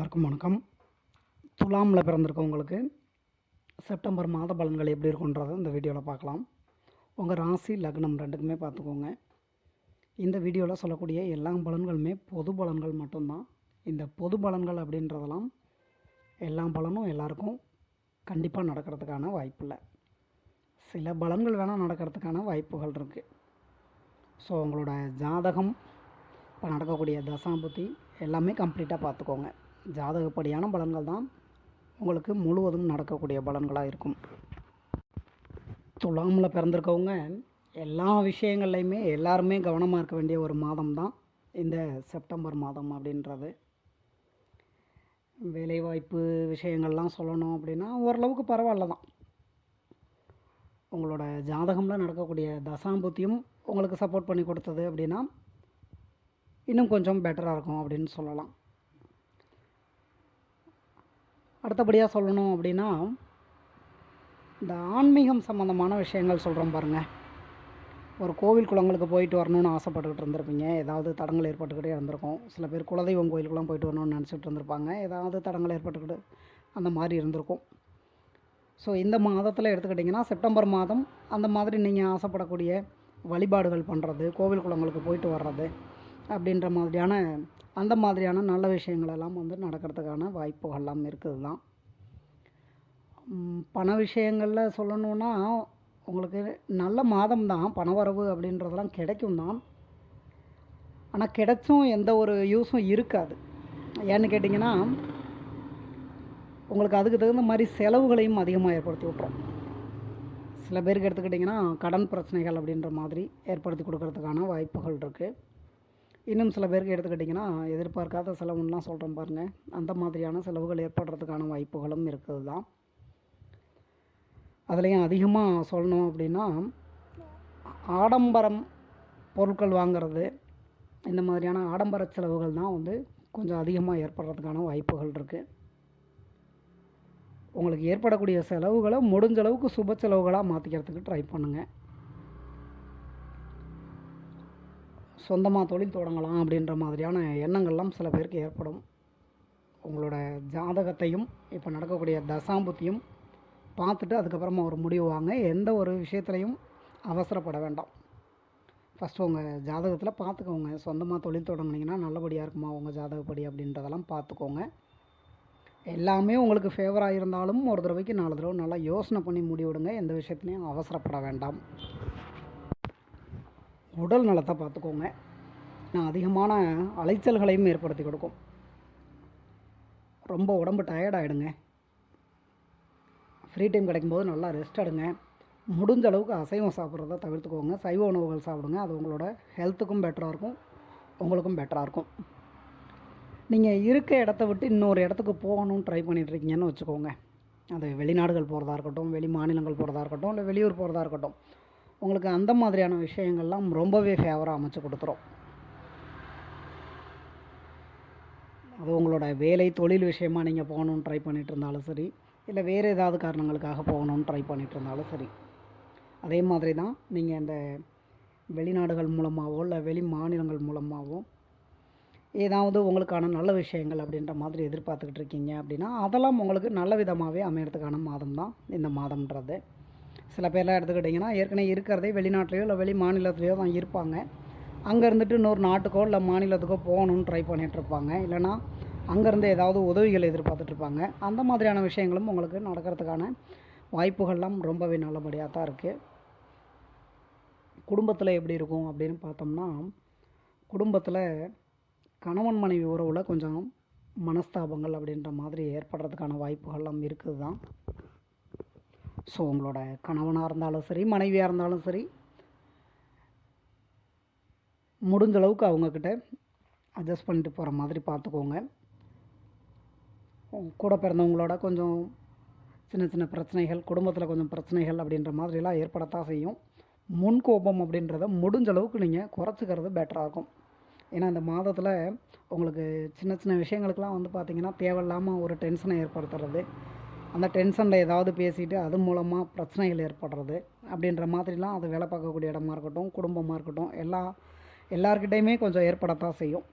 எல்லாருக்கும் வணக்கம். துலாமில் பிறந்திருக்கவங்களுக்கு செப்டம்பர் மாத பலன்கள் எப்படி இருக்குன்றதை இந்த வீடியோவில் பார்க்கலாம். உங்கள் ராசி லக்னம் ரெண்டுக்குமே பார்த்துக்கோங்க. இந்த வீடியோவில் சொல்லக்கூடிய எல்லா பலன்களுமே பொது பலன்கள் மட்டும்தான். இந்த பொது பலன்கள் அப்படின்றதெல்லாம் எல்லா பலனும் எல்லாருக்கும் கண்டிப்பாக நடக்கிறதுக்கான வாய்ப்பில்லை சில பலன்கள் வேணால் நடக்கிறதுக்கான வாய்ப்புகள் இருக்குது ஸோ உங்களோட ஜாதகம் இப்போ நடக்கக்கூடிய தசாபுத்தி எல்லாமே கம்ப்ளீட்டாக பார்த்துக்கோங்க. ஜாதகப்படியான பலன்கள் தான் உங்களுக்கு முழுவதும் நடக்கக்கூடிய பலன்களாக இருக்கும். துலாமில் பிறந்திருக்கவங்க எல்லா விஷயங்கள்லையுமே எல்லாருமே கவனமாக இருக்க வேண்டிய ஒரு மாதம் தான் இந்த செப்டம்பர் மாதம் அப்படின்றது. வேலைவாய்ப்பு விஷயங்கள்லாம் சொல்லணும் அப்படின்னா ஓரளவுக்கு பரவாயில்ல தான். உங்களோட ஜாதகமில் நடக்கக்கூடிய தசாம்புத்தியும் உங்களுக்கு சப்போர்ட் பண்ணி கொடுத்தது அப்படின்னா இன்னும் கொஞ்சம் பெட்டராக இருக்கும் அப்படின்னு சொல்லலாம். அடுத்தபடியாக சொல்லணும் அப்படின்னா இந்த ஆன்மீகம் சம்மந்தமான விஷயங்கள் சொல்கிறோம் பாருங்கள் ஒரு கோவில் குளங்களுக்கு போயிட்டு வரணும்னு ஆசைப்பட்டுக்கிட்டு இருந்திருப்பீங்க. ஏதாவது தடங்கள் ஏற்பட்டுக்கிட்டே இருந்திருக்கும். சில பேர் குலதெய்வம் கோயிலுக்குலாம் போயிட்டு வரணும்னு நினச்சிட்டு இருந்திருப்பாங்க. ஏதாவது தடங்கள் ஏற்பட்டுக்கிட்டு அந்த மாதிரி இருந்திருக்கும். ஸோ இந்த மாதத்தில் எடுத்துக்கிட்டிங்கன்னா செப்டம்பர் மாதம் அந்த மாதிரி நீங்கள் ஆசைப்படக்கூடிய வழிபாடுகள் பண்ணுறது கோவில் குளங்களுக்கு போயிட்டு வர்றது அப்படின்ற மாதிரியான அந்த மாதிரியான நல்ல விஷயங்களெல்லாம் வந்து நடக்கிறதுக்கான வாய்ப்புகள்லாம் இருக்குது தான் பண விஷயங்களில் சொல்லணுன்னா உங்களுக்கு நல்ல மாதம் தான் பணவரவு அப்படின்றதெல்லாம் கிடைக்கும் தான் ஆனால் கிடைச்சும் எந்த ஒரு யூஸும் இருக்காது. ஏன்னு கேட்டிங்கன்னா உங்களுக்கு அதுக்கு தகுந்த மாதிரி செலவுகளையும் அதிகமாக ஏற்படுத்தி விட்றோம் சில பேருக்கு எடுத்துக்கிட்டிங்கன்னா கடன் பிரச்சனைகள் அப்படின்ற மாதிரி ஏற்படுத்தி கொடுக்கறதுக்கான வாய்ப்புகள் இருக்குது இன்னும் சில பேருக்கு எடுத்துக்கிட்டிங்கன்னா எதிர்பார்க்காத செலவுன்னெலாம் சொல்கிறோம் பாருங்கள் அந்த மாதிரியான செலவுகள் ஏற்படுறதுக்கான வாய்ப்புகளும் இருக்குது தான். அதுலேயும் அதிகமாக சொல்லணும் அப்படின்னா ஆடம்பரம் பொருட்கள் வாங்குறது இந்த மாதிரியான ஆடம்பர செலவுகள் தான் வந்து கொஞ்சம் அதிகமாக ஏற்படுறதுக்கான வாய்ப்புகள் இருக்குது உங்களுக்கு ஏற்படக்கூடிய செலவுகளை முடிஞ்ச அளவுக்கு சுப செலவுகளாக மாற்றிக்கிறதுக்கு ட்ரை பண்ணுங்கள் சொந்தமாக தொழில் தொடங்கலாம் அப்படின்ற மாதிரியான எண்ணங்கள்லாம் சில பேருக்கு ஏற்படும். உங்களோட ஜாதகத்தையும் இப்போ நடக்கக்கூடிய தசாம்புத்தியும் பார்த்துட்டு அதுக்கப்புறமா ஒரு முடிவு வாங்க. எந்த ஒரு விஷயத்துலையும் அவசரப்பட வேண்டாம். ஃபஸ்ட்டு உங்கள் ஜாதகத்தில் பார்த்துக்கோங்க. சொந்தமாக தொழில் தொடங்கினீங்கன்னா நல்லபடியாக இருக்குமா உங்கள் ஜாதகப்படி அப்படின்றதெல்லாம் பார்த்துக்கோங்க. எல்லாமே உங்களுக்கு ஃபேவராக இருந்தாலும் ஒரு தடவைக்கு நாலு தடவை நல்லா யோசனை பண்ணி முடிவிடுங்க. எந்த விஷயத்துலையும் அவசரப்பட வேண்டாம். உடல் நலத்தை பார்த்துக்கோங்க. நான் அதிகமான அலைச்சல்களையும் ஏற்படுத்தி கொடுக்கும். ரொம்ப உடம்பு டயர்ட் ஆகிடுங்க ஃப்ரீ டைம் கிடைக்கும்போது நல்லா ரெஸ்ட் எடுங்க. முடிஞ்ச அளவுக்கு அசைவம் சாப்பிட்றத தவிர்த்துக்கோங்க. சைவ உணவுகள் சாப்பிடுங்க. அது உங்களோட ஹெல்த்துக்கும் பெட்டராக இருக்கும். உங்களுக்கும் பெட்டராக இருக்கும். நீங்கள் இருக்க இடத்த விட்டு இன்னொரு இடத்துக்கு போகணும்னு ட்ரை பண்ணிகிட்ருக்கீங்கன்னு வச்சுக்கோங்க. அது வெளிநாடுகள் போகிறதா இருக்கட்டும் வெளி மாநிலங்கள் போகிறதா இருக்கட்டும் இல்லை வெளியூர் போகிறதா இருக்கட்டும். உங்களுக்கு அந்த மாதிரியான விஷயங்கள்லாம் ரொம்பவே ஃபேவராக அமைச்சு கொடுத்துரும். அது உங்களோட வேலை தொழில் விஷயமாக நீங்கள் போகணுன்னு ட்ரை பண்ணிட்டு இருந்தாலும் சரி இல்லை வேறு ஏதாவது காரணங்களுக்காக போகணுன்னு ட்ரை பண்ணிட்டு இருந்தாலும் சரி அதே மாதிரி தான் நீங்கள் இந்த வெளிநாடுகள் மூலமாகவோ இல்லை வெளி மாநிலங்கள் மூலமாகவோ ஏதாவது உங்களுக்கான நல்ல விஷயங்கள் அப்படின்ற மாதிரி எதிர்பார்த்துக்கிட்டு இருக்கீங்க அப்படின்னா அதெல்லாம் உங்களுக்கு நல்ல விதமாகவே அமையறதுக்கான மாதம் தான் இந்த மாதம்ன்றது. சில பேர்லாம் எடுத்துக்கிட்டிங்கன்னா ஏற்கனவே இருக்கிறதே வெளிநாட்டிலையோ இல்லை வெளி மாநிலத்திலையோ தான் இருப்பாங்க. அங்கே இருந்துட்டு இன்னொரு நாட்டுக்கோ இல்லை மாநிலத்துக்கோ போகணுன்னு ட்ரை பண்ணிகிட்ருப்பாங்க இல்லைனா அங்கேருந்து ஏதாவது உதவிகள் எதிர்பார்த்துட்ருப்பாங்க அந்த மாதிரியான விஷயங்களும் உங்களுக்கு நடக்கிறதுக்கான வாய்ப்புகள்லாம் ரொம்பவே நல்லபடியாக தான் இருக்குது குடும்பத்தில் எப்படி இருக்கும் அப்படின்னு பார்த்தோம்னா குடும்பத்தில் கணவன் மனைவி உறவில் கொஞ்சம் மனஸ்தாபங்கள் அப்படின்ற மாதிரி ஏற்படுறதுக்கான வாய்ப்புகள்லாம் இருக்குது தான் ஸோ உங்களோட கணவனாக இருந்தாலும் சரி மனைவியாக இருந்தாலும் சரி முடிஞ்ச அளவுக்கு அவங்கக்கிட்ட அட்ஜஸ்ட் பண்ணிட்டு போகிற மாதிரி பார்த்துக்கோங்க. கூட பிறந்தவங்களோட கொஞ்சம் சின்ன சின்ன பிரச்சனைகள் குடும்பத்தில் கொஞ்சம் பிரச்சனைகள் அப்படின்ற மாதிரிலாம் ஏற்படத்தான் செய்யும். முன்கோபம் அப்படின்றத முடிஞ்ச அளவுக்கு நீங்கள் குறைச்சிக்கிறது பெட்டராக இருக்கும். ஏன்னா இந்த மாதத்தில் உங்களுக்கு சின்ன சின்ன விஷயங்களுக்கெல்லாம் வந்து பார்த்திங்கன்னா தேவையில்லாமல் ஒரு டென்ஷனை ஏற்படுத்துறது. அந்த டென்ஷனில் ஏதாவது பேசிட்டு அது மூலமாக பிரச்சனைகள் ஏற்படுறது அப்படின்ற மாதிரிலாம் அது வேலை பார்க்கக்கூடிய இடமா இருக்கட்டும் குடும்பமாக இருக்கட்டும் எல்லா எல்லார்கிட்டேயுமே கொஞ்சம் ஏற்படத்தான் செய்யும்.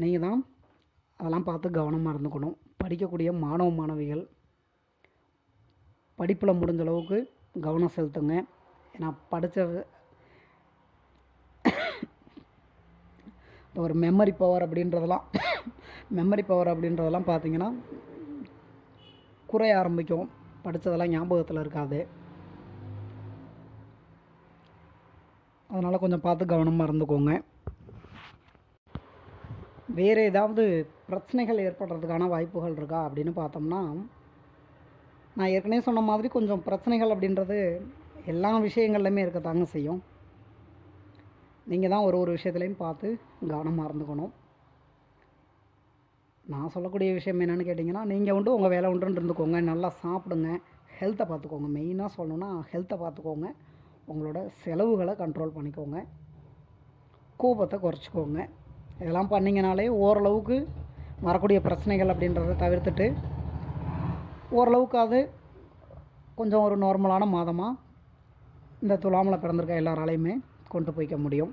நீங்கள் தான் அதெல்லாம் பார்த்து கவனமாக இருந்துக்கணும். படிக்கக்கூடிய மாணவ மாணவிகள் படிப்பில் முடிஞ்ச அளவுக்கு கவனம் செலுத்துங்க. ஏன்னா படித்த ஒரு மெமரி பவர் அப்படின்றதெல்லாம் மெமரி பவர் அப்படின்றதெல்லாம் பார்த்தீங்கன்னா குறைய ஆரம்பிக்கும். படித்ததெல்லாம் ஞாபகத்தில் இருக்காது. அதனால் கொஞ்சம் பார்த்து கவனமாக இருந்துக்கோங்க. வேறு ஏதாவது பிரச்சனைகள் ஏற்படுறதுக்கான வாய்ப்புகள் இருக்கா அப்படின்னு பார்த்தோம்னா நான் ஏற்கனவே சொன்ன மாதிரி கொஞ்சம் பிரச்சனைகள் அப்படின்றது எல்லா விஷயங்கள்லையுமே இருக்கத்தாங்க செய்யும். நீங்கள் தான் ஒரு ஒரு விஷயத்துலையும் பார்த்து கவனமாக இருந்துக்கணும். நான் சொல்லக்கூடிய விஷயம் என்னென்னு கேட்டிங்கன்னா நீங்கள் உண்டு உங்கள் வேலை உண்டுன்னு இருந்துக்கோங்க. நல்லா சாப்பிடுங்க. ஹெல்த்தை பார்த்துக்கோங்க. மெயினாக சொல்லணுன்னா ஹெல்த்தை பார்த்துக்கோங்க. உங்களோட செலவுகளை கண்ட்ரோல் பண்ணிக்கோங்க. கோபத்தை குறைச்சிக்கோங்க. இதெல்லாம் பண்ணிங்கனாலே ஓரளவுக்கு வரக்கூடிய பிரச்சனைகள் அப்படின்றத தவிர்த்துட்டு ஓரளவுக்கு அது கொஞ்சம் ஒரு நார்மலான மாதமாக இந்த துலாமில் பிறந்திருக்க எல்லாராலையுமே கொண்டு போய்க்க முடியும்.